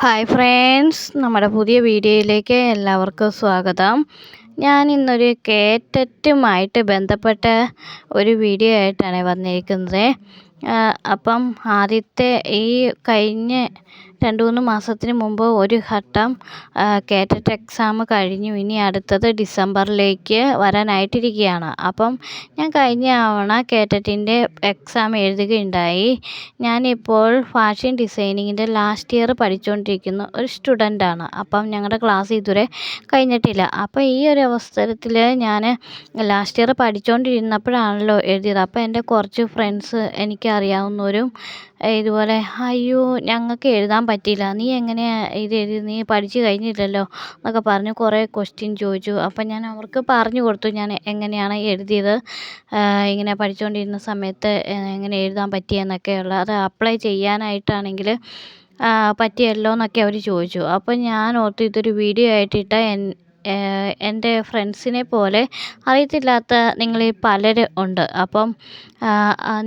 Hi friends നമ്മുടെ പുതിയ വീഡിയോയിലേക്ക് എല്ലാവർക്കും സ്വാഗതം. ഞാൻ ഇന്നൊരു കേറ്ററ്റുമായിട്ട് ബന്ധപ്പെട്ട ഒരു വീഡിയോ ആയിട്ടാണ് വന്നിരിക്കുന്നത്. അപ്പം ആദ്യത്തെ ഈ കഴിഞ്ഞ രണ്ട് മൂന്ന് മാസത്തിന് മുമ്പ് ഒരു ഘട്ടം കേറ്ററ്റ് എക്സാം കഴിഞ്ഞു. ഇനി അടുത്തത് ഡിസംബറിലേക്ക് വരാനായിട്ടിരിക്കുകയാണ്. അപ്പം ഞാൻ കഴിഞ്ഞ തവണ കേറ്ററ്റിന്റെ എക്സാം എഴുതുകയുണ്ടായി. ഞാനിപ്പോൾ ഫാഷൻ ഡിസൈനിങ്ങിന്റെ ലാസ്റ്റ് ഇയർ പഠിച്ചുകൊണ്ടിരിക്കുന്ന. ഒരു സ്റ്റുഡന്റാണ്. അപ്പം ഞങ്ങളുടെ ക്ലാസ് ഇതുവരെ കഴിഞ്ഞിട്ടില്ല. അപ്പോൾ ഈ ഒരു അവസരത്തിൽ ഞാൻ ലാസ്റ്റ് ഇയർ പഠിച്ചുകൊണ്ടിരുന്നപ്പോഴാണല്ലോ എഴുതിയത്. അപ്പോൾ എന്റെ കുറച്ച് ഫ്രണ്ട്സ് എനിക്കറിയാവുന്നവരും ഇതുപോലെ അയ്യോ ഞങ്ങൾക്ക് എഴുതാൻ പറ്റിയില്ല. നീ എങ്ങനെയാണ് ഇത് എഴുതിയത് നീ പഠിച്ചു കഴിഞ്ഞില്ലല്ലോ എന്നൊക്കെ പറഞ്ഞ് കുറേ ക്വസ്റ്റ്യൻ ചോദിച്ചു. അപ്പം ഞാൻ അവർക്ക് പറഞ്ഞു കൊടുത്തു ഞാൻ എങ്ങനെയാണ് എഴുതിയത് ഇങ്ങനെ പഠിച്ചുകൊണ്ടിരുന്ന സമയത്ത് എങ്ങനെ എഴുതാൻ പറ്റിയെന്നൊക്കെയുള്ള അത് അപ്ലൈ ചെയ്യാനായിട്ടാണെങ്കിൽ പറ്റിയല്ലോ എന്നൊക്കെ അവർ ചോദിച്ചു. അപ്പം ഞാൻ ഓർത്തു ഇതൊരു വീഡിയോ ആയിട്ടിട്ടാൽ എന്റെ ഫ്രണ്ട്സിനെ പോലെ അറിയത്തില്ലാത്ത നിങ്ങളിൽ പലരും ഉണ്ട്. അപ്പം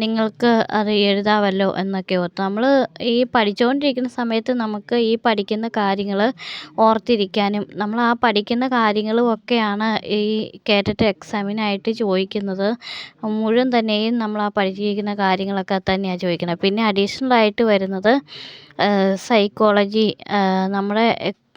നിങ്ങൾക്ക് അത് എഴുതാമല്ലോ എന്നൊക്കെ ഓർത്ത് നമ്മൾ ഈ പഠിച്ചുകൊണ്ടിരിക്കുന്ന സമയത്ത് നമുക്ക് ഈ പഠിക്കുന്ന കാര്യങ്ങൾ ഓർത്തിരിക്കാനും നമ്മൾ ആ പഠിക്കുന്ന കാര്യങ്ങളും ഒക്കെയാണ് ഈ കേറ്റ എക്സാമിനായിട്ട് ചോദിക്കുന്നത്. മുഴുവൻ തന്നെയും നമ്മൾ ആ പഠിച്ചിരിക്കുന്ന കാര്യങ്ങളൊക്കെ തന്നെയാണ് ചോദിക്കുന്നത് പിന്നെ അഡീഷണൽ ആയിട്ട് വരുന്നത് സൈക്കോളജി നമ്മുടെ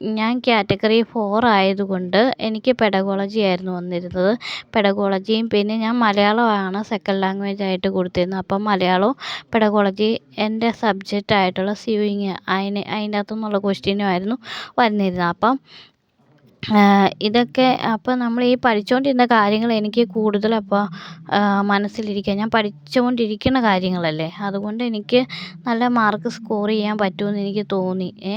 ഞാൻ കാറ്റഗറി ഫോർ ആയതുകൊണ്ട് എനിക്ക് പെഡഗോളജി ആയിരുന്നു വന്നിരുന്നത്. പെഡഗോളജിയും പിന്നെ ഞാൻ മലയാളമാണ് സെക്കൻഡ് ലാംഗ്വേജ് ആയിട്ട് കൊടുത്തിരുന്നത്. അപ്പം മലയാളവും പെഡഗോളജി എന്റെ സബ്ജക്റ്റ് ആയിട്ടുള്ള സ്യൂയിങ് അതിന് അതിന്റെ അകത്തുനിന്നുള്ള ക്വസ്റ്റ്യനും ആയിരുന്നു വന്നിരുന്നത്. അപ്പം ഇതൊക്കെ അപ്പോൾ നമ്മൾ ഈ പഠിച്ചുകൊണ്ടിരുന്ന കാര്യങ്ങൾ എനിക്ക് കൂടുതൽ അപ്പോൾ മനസ്സിലിരിക്കുക ഞാൻ പഠിച്ചുകൊണ്ടിരിക്കുന്ന കാര്യങ്ങളല്ലേ? അതുകൊണ്ട് എനിക്ക് നല്ല മാർക്ക് സ്കോർ ചെയ്യാൻ പറ്റുമെന്ന് എനിക്ക് തോന്നി ഏ.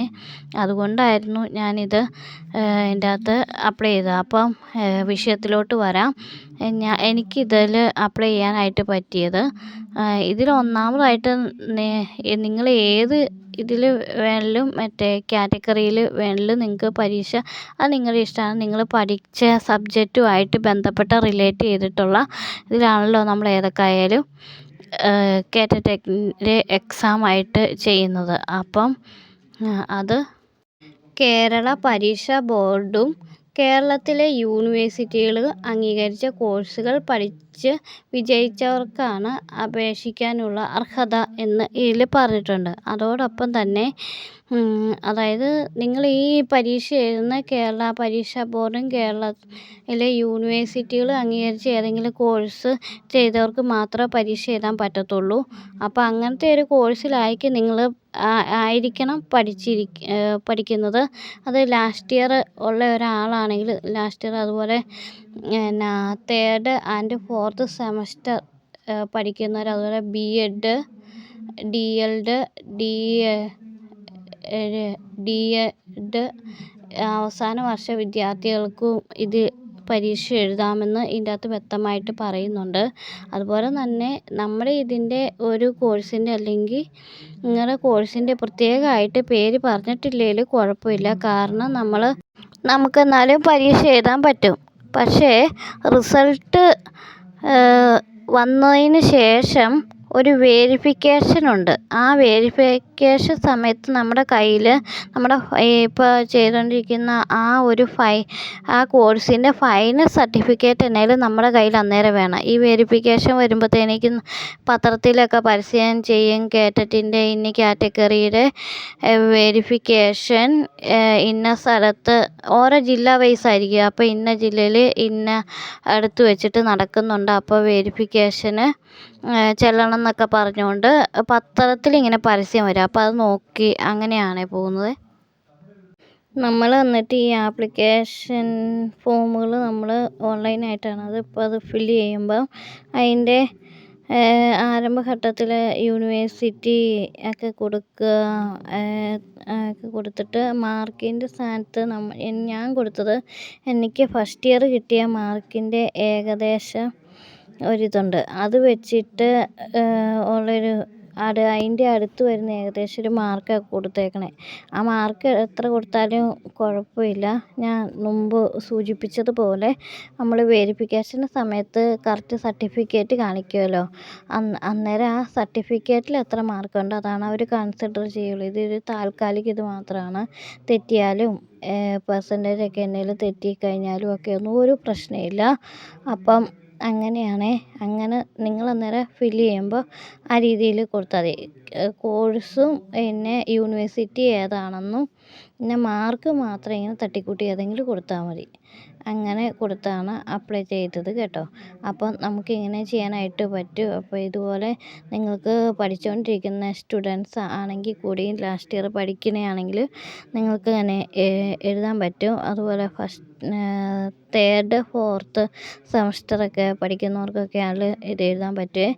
അതുകൊണ്ടായിരുന്നു ഞാനിത് ഇതിന്റെ അകത്ത് അപ്ലൈ ചെയ്തത്. അപ്പം വിഷയത്തിലോട്ട് വരാം. ഞാൻ എനിക്കിതിൽ അപ്ലൈ ചെയ്യാനായിട്ട് പറ്റിയത് ഇതിൽ ഒന്നാമതായിട്ട് നിങ്ങൾ ഏത് ഇതിൽ വേണമെങ്കിലും മറ്റേ കാറ്റഗറിയിൽ വേണമെങ്കിലും നിങ്ങൾക്ക് പരീക്ഷ അത് നിങ്ങളുടെ ഇഷ്ടമാണ്. നിങ്ങൾ പഠിച്ച സബ്ജക്റ്റുമായിട്ട് ബന്ധപ്പെട്ട റിലേറ്റ് ചെയ്തിട്ടുള്ള ഇതിലാണല്ലോ നമ്മൾ ഏതൊക്കെ ആയാലും കാറ്റഗറിയിലെ എക്സാം ആയിട്ട് ചെയ്യുന്നത്. അപ്പം അത് കേരള പരീക്ഷ ബോർഡും കേരളത്തിലെ യൂണിവേഴ്സിറ്റികൾ അംഗീകരിച്ച കോഴ്സുകൾ പഠിച്ച് വിജയിച്ചവർക്കാണ് അപേക്ഷിക്കാനുള്ള അർഹത എന്ന് ഇതിൽ പറഞ്ഞിട്ടുണ്ട്. അതോടൊപ്പം തന്നെ അതായത് നിങ്ങൾ ഈ പരീക്ഷ എഴുതുന്ന കേരള പരീക്ഷാ ബോർഡും കേരളത്തിലെ യൂണിവേഴ്സിറ്റികൾ അംഗീകരിച്ച ഏതെങ്കിലും കോഴ്സ് ചെയ്തവർക്ക് മാത്രമേ പരീക്ഷ എഴുതാൻ പറ്റത്തുള്ളൂ. അപ്പോൾ അങ്ങനത്തെ ഒരു കോഴ്സിലായിരിക്കും നിങ്ങൾ ആയിരിക്കണം പഠിച്ചിരി പഠിക്കുന്നത്. അത് ലാസ്റ്റ് ഇയർ ഉള്ള ഒരാളാണെങ്കിൽ ലാസ്റ്റ് ഇയർ അതുപോലെ എന്നാ തേർഡ് ആൻഡ് ഫോർത്ത് സെമസ്റ്റർ പഠിക്കുന്നവർ അതുപോലെ B Ed D El Ed D D Ed അവസാന വർഷ വിദ്യാർത്ഥികൾക്കും ഇത് പരീക്ഷ എഴുതാമെന്ന് ഇതിന്റെ അകത്ത് വ്യക്തമായിട്ട് പറയുന്നുണ്ട്. അതുപോലെ തന്നെ നമ്മുടെ ഇതിന്റെ ഒരു കോഴ്സിന്റെ അല്ലെങ്കിൽ നിങ്ങളുടെ കോഴ്സിന്റെ പ്രത്യേകമായിട്ട് പേര് പറഞ്ഞിട്ടില്ലെങ്കിൽ കുഴപ്പമില്ല. കാരണം നമ്മൾ നമുക്ക് എന്നാലും പരീക്ഷ എഴുതാൻ പറ്റും. പക്ഷേ റിസൾട്ട് വന്നതിന് ശേഷം ഒരു വേരിഫിക്കേഷൻ ഉണ്ട്. ആ വേരിഫിക്കേഷൻ സമയത്ത് നമ്മുടെ കയ്യിൽ നമ്മുടെ ഇപ്പോൾ ചെയ്തുകൊണ്ടിരിക്കുന്ന ആ ഒരു ഫൈ ആ കോഴ്സിന്റെ ഫൈനൽ സർട്ടിഫിക്കറ്റ് എന്നാലും നമ്മുടെ കയ്യിൽ അന്നേരം വേണം. ഈ വേരിഫിക്കേഷൻ വരുമ്പോഴത്തേനേക്കും പത്രത്തിലൊക്കെ പരസ്യം ചെയ്യും കേറ്റത്തിന്റെ ഇന്ന കാറ്റഗറിയുടെ വേരിഫിക്കേഷൻ ഇന്ന സ്ഥലത്ത് ഓരോ ജില്ല വൈസ് ആയിരിക്കും. അപ്പോൾ ഇന്ന ജില്ലയിൽ ഇന്ന അടുത്ത് വെച്ചിട്ട് നടക്കുന്നുണ്ട്. അപ്പോൾ വേരിഫിക്കേഷന് ചെല്ലണം എന്നൊക്കെ പറഞ്ഞുകൊണ്ട് പത്രത്തിൽ ഇങ്ങനെ പരസ്യം വരും. അപ്പോൾ അത് നോക്കി അങ്ങനെയാണ് പോകുന്നത്. നമ്മൾ എന്നിട്ട് ഈ ആപ്ലിക്കേഷൻ ഫോമുകൾ നമ്മൾ ഓൺലൈനായിട്ടാണ്. അത് അത് ഫില്ല് ചെയ്യുമ്പോൾ അതിന്റെ ആരംഭഘട്ടത്തിൽ യൂണിവേഴ്സിറ്റി ഒക്കെ കൊടുക്കുക ഒക്കെ കൊടുത്തിട്ട് മാർക്കിന്റെ സ്ഥാനത്ത് നമ്മൾ ഞാൻ കൊടുത്തത് എനിക്ക് ഫസ്റ്റ് ഇയർ കിട്ടിയ മാർക്കിന്റെ ഏകദേശം ഒരിതുണ്ട്. അത് വെച്ചിട്ട് ഉള്ളൊരു അത് അതിന്റെ അടുത്ത് വരുന്ന ഏകദേശം ഒരു മാർക്ക് കൊടുത്തേക്കണേ. ആ മാർക്ക് എത്ര കൊടുത്താലും കുഴപ്പമില്ല. ഞാൻ മുമ്പ് സൂചിപ്പിച്ചതുപോലെ നമ്മൾ വെരിഫിക്കേഷൻ സമയത്ത് കറക്റ്റ് സർട്ടിഫിക്കറ്റ് കാണിക്കുമല്ലോ അന്ന് അന്നേരം ആ സർട്ടിഫിക്കറ്റിൽ എത്ര മാർക്കുണ്ട് അതാണ് അവർ കൺസിഡർ ചെയ്യുള്ളൂ. ഇതൊരു താൽക്കാലിക ഇത് മാത്രമാണ് തെറ്റിയാലും പെർസെന്റേജൊക്കെ എന്തെങ്കിലും തെറ്റിക്കഴിഞ്ഞാലും ഒക്കെ ഒന്നും ഒരു പ്രശ്നമില്ല. അപ്പം അങ്ങനെയാണേ. അങ്ങനെ നിങ്ങൾ അന്നേരം ഫില്ല് ചെയ്യുമ്പോൾ ആ രീതിയിൽ കൊടുത്താൽ മതി. കോഴ്സും പിന്നെ യൂണിവേഴ്സിറ്റി ഏതാണെന്നും പിന്നെ മാർക്ക് മാത്രം ഇങ്ങനെ തട്ടിക്കൂട്ടി ഏതെങ്കിലും കൊടുത്താൽ മതി. അങ്ങനെ കൊടുത്താണ് അപ്ലൈ ചെയ്തത് കേട്ടോ. അപ്പം നമുക്ക് ഇങ്ങനെ ചെയ്യാനായിട്ട് പറ്റും. അപ്പോൾ ഇതുപോലെ നിങ്ങൾക്ക് പഠിച്ചുകൊണ്ടിരിക്കുന്ന സ്റ്റുഡൻസ് ആണെങ്കിൽ കൂടിയും ലാസ്റ്റ് ഇയർ പഠിക്കണയാണെങ്കിൽ നിങ്ങൾക്ക് തന്നെ എഴുതാൻ പറ്റും. അതുപോലെ ഫസ്റ്റ് തേർഡ് ഫോർത്ത് സെമസ്റ്ററൊക്കെ പഠിക്കുന്നവർക്കൊക്കെ പഠിക്കുന്നവർക്കൊക്കെയാണെങ്കിൽ ഇത് എഴുതാൻ പറ്റുമേ